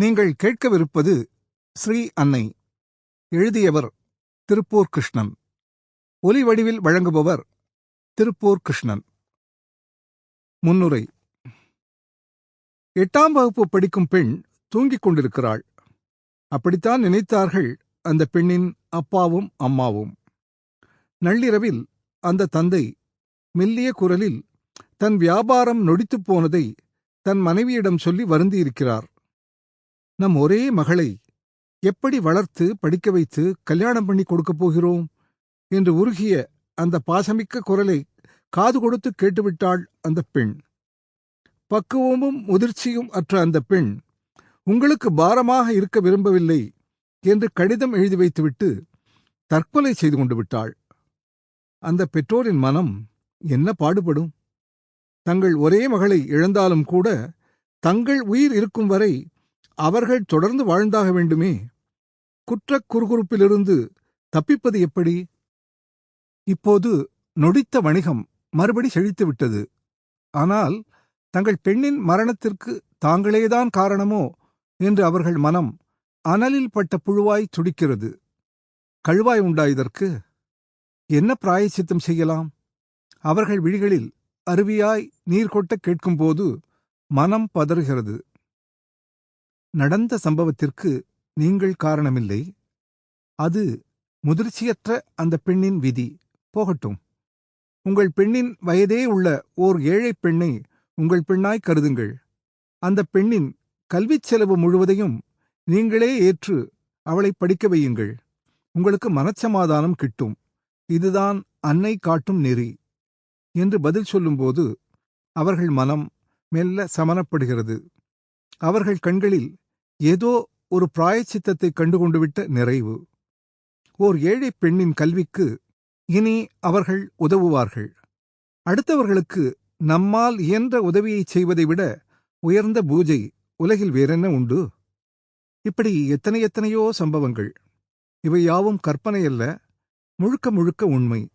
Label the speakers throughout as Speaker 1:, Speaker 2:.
Speaker 1: நீங்கள் கேட்கவிருப்பது ஸ்ரீ அன்னை. எழுதியவர் திருப்பூர் கிருஷ்ணன் ஒலி வடிவில் வழங்குபவர் திருப்பூர் கிருஷ்ணன் முன்னுரை. எட்டாம் வகுப்பு படிக்கும் பெண் தூங்கிக் கொண்டிருக்கிறாள். அப்படித்தான் நினைத்தார்கள் அந்த பெண்ணின் அப்பாவும் அம்மாவும். நள்ளிரவில் அந்த தந்தை மெல்லிய குரலில் தன் வியாபாரம் நொடித்துப் போனதை தன் மனைவியிடம் சொல்லி வருந்தியிருக்கிறார். நம் ஒரே மகளை எப்படி வளர்த்து படிக்க வைத்து கல்யாணம் பண்ணி கொடுக்கப் போகிறோம்? என்று உருகிய அந்த பாசமிக்க குரலை காது கொடுத்து கேட்டுவிட்டாள் அந்த பெண். பக்குவமும் முதிர்ச்சியும் அற்ற அந்த பெண் உங்களுக்கு பாரமாக இருக்க விரும்பவில்லை என்று கடிதம் எழுதி வைத்துவிட்டு தற்கொலை செய்து கொண்டு விட்டாள். அந்த பெற்றோரின் மனம் என்ன பாடுபடும்? தங்கள் ஒரே மகளை இழந்தாலும் கூட தங்கள் உயிர் இருக்கும் வரை அவர்கள் தொடர்ந்து வாழ்ந்தாக வேண்டுமே. குற்றக் குறுகுறுப்பிலிருந்து தப்பிப்பது எப்படி? இப்போது நொடித்த வணிகம் மறுபடி செழித்துவிட்டது ஆனால் தங்கள் பெண்ணின் மரணத்திற்கு தாங்களேதான் காரணமோ என்று அவர்கள் மனம் அனலில் பட்ட புழுவாய் துடிக்கிறது. கழுவாய் உண்டா இதற்கு என்ன பிராயச்சித்தம் செய்யலாம்? அவர்கள் விழிகளில் அருவியாய் நீர் கொட்ட கேட்கும்போது மனம் பதறுகிறது. நடந்த சம்பவத்திற்கு நீங்கள் காரணமில்லை. அது முதிர்ச்சியற்ற அந்த பெண்ணின் விதி. போகட்டும். உங்கள் பெண்ணின் வயதே உள்ள ஓர் ஏழைப் பெண்ணை உங்கள் பெண்ணாய் கருதுங்கள். அந்த பெண்ணின் கல்விச் செலவு முழுவதையும் நீங்களே ஏற்று அவளை படிக்க வையுங்கள். உங்களுக்கு மனச்சமாதானம் கிட்டும். இதுதான் அன்னை காட்டும் நெறி. என்று பதில் சொல்லும்போது அவர்கள் மனம் மெல்ல சமனப்படுகிறது அவர்கள் கண்களில் ஏதோ ஒரு பிராயச்சித்தத்தை கண்டுகொண்டுவிட்ட நிறைவு. ஓர் ஏழைப் பெண்ணின் கல்விக்கு இனி அவர்கள் உதவுவார்கள். அடுத்தவர்களுக்கு நம்மால் இயன்ற உதவியைச் செய்வதை விட உயர்ந்த பூஜை உலகில் வேறென்ன உண்டு? இப்படி எத்தனை எத்தனையோ சம்பவங்கள். இவை யாவும் கற்பனையல்ல முழுக்க முழுக்க உண்மை.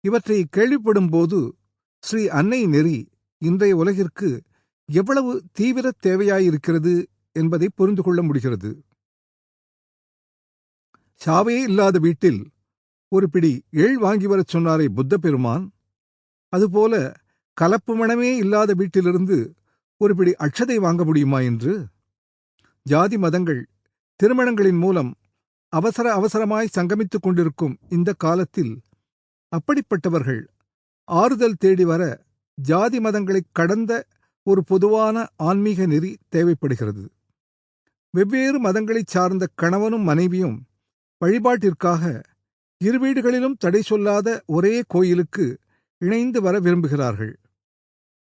Speaker 1: இவற்றை கேள்விப்படும்போது ஸ்ரீ அன்னை நெறி இன்றைய உலகிற்கு எவ்வளவு தீவிர தேவையாயிருக்கிறது என்பதை புரிந்து கொள்ள முடிகிறது. சாவையே இல்லாத வீட்டில் ஒரு பிடி எள் வாங்கி வரச் சொன்னாரே புத்த பெருமான் அதுபோல கலப்பு மணமே இல்லாத வீட்டிலிருந்து ஒரு பிடி அட்சதை வாங்க முடியுமா என்று? ஜாதி மதங்கள் திருமணங்களின் மூலம் அவசர அவசரமாய் சங்கமித்துக் கொண்டிருக்கும் இந்த காலத்தில் அப்படிப்பட்டவர்கள் ஆறுதல் தேடி வர ஜாதி மதங்களைக் கடந்த ஒரு பொதுவான ஆன்மீக நெறி தேவைப்படுகிறது. வெவ்வேறு மதங்களைச் சார்ந்த கணவனும் மனைவியும் வழிபாட்டிற்காக இரு வீடுகளிலும் தடை சொல்லாத ஒரே கோயிலுக்கு இணைந்து வர விரும்புகிறார்கள்.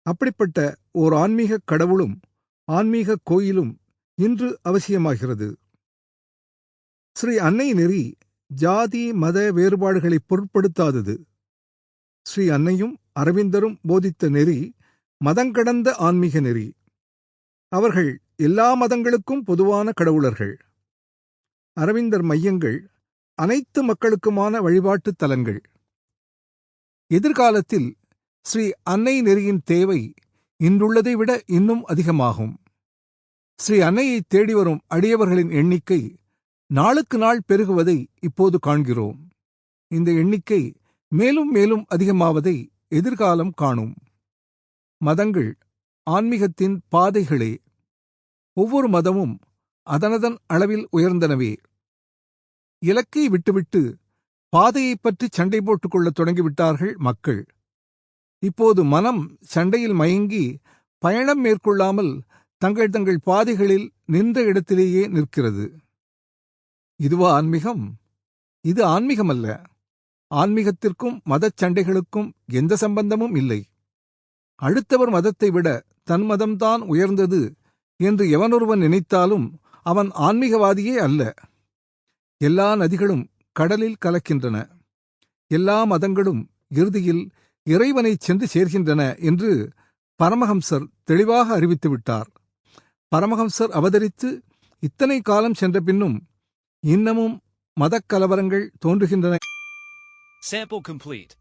Speaker 1: அப்படிப்பட்ட ஓர் ஆன்மீக கடவுளும் ஆன்மீக கோயிலும் இன்று அவசியமாகிறது. ஸ்ரீ அன்னை நெறி ஜாதி மத வேறுபாடுகளை பொருட்படுத்தாதது. ஸ்ரீ அன்னையும் அரவிந்தரும் போதித்த நெறி மதங்கடந்த ஆன்மீக நெறி. அவர்கள் எல்லா மதங்களுக்கும் பொதுவான கடவுளர்கள். அரவிந்தர் மையங்கள் அனைத்து மக்களுக்குமான வழிபாட்டுத் தலங்கள். எதிர்காலத்தில் ஸ்ரீ அன்னை நெறியின் தேவை இன்றுள்ளதை விட இன்னும் அதிகமாகும். ஸ்ரீ அன்னையை தேடி வரும் அடியவர்களின் எண்ணிக்கை நாளுக்கு நாள் பெருகுவதை இப்போது காண்கிறோம். இந்த எண்ணிக்கை மேலும் மேலும் அதிகமாவதை எதிர்காலம் காணும். மதங்கள் ஆன்மீகத்தின் பாதைகளே. ஒவ்வொரு மதமும் அதனதன் அளவில் உயர்ந்தனவே. இலக்கை விட்டுவிட்டு பாதையைப் பற்றி சண்டை போட்டுக் கொள்ளத் தொடங்கிவிட்டார்கள் மக்கள். இப்போது மனம் சண்டையில் மயங்கி பயணம் மேற்கொள்ளாமல் தங்கள் தங்கள் பாதைகளில் நின்ற இடத்திலேயே நிற்கிறது. இதுவா ஆன்மீகம்? இது ஆன்மீகமல்ல. ஆன்மீகத்திற்கும் மதச் சண்டைகளுக்கும் எந்த சம்பந்தமும் இல்லை. அடுத்தவர் மதத்தை விட தன் மதம்தான் உயர்ந்தது என்று எவனொருவன் நினைத்தாலும் அவன் ஆன்மீகவாதியே அல்ல எல்லா நதிகளும் கடலில் கலக்கின்றன எல்லா மதங்களும் இறுதியில் இறைவனைச் சென்று சேர்கின்றன என்று பரமஹம்சர் தெளிவாக அறிவித்துவிட்டார் பரமஹம்சர் அவதரித்து இத்தனை காலம் சென்ற பின்னும் இன்னமும் மதக்கலவரங்கள் தோன்றுகின்றன
Speaker 2: Sample complete.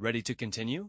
Speaker 2: Ready to continue?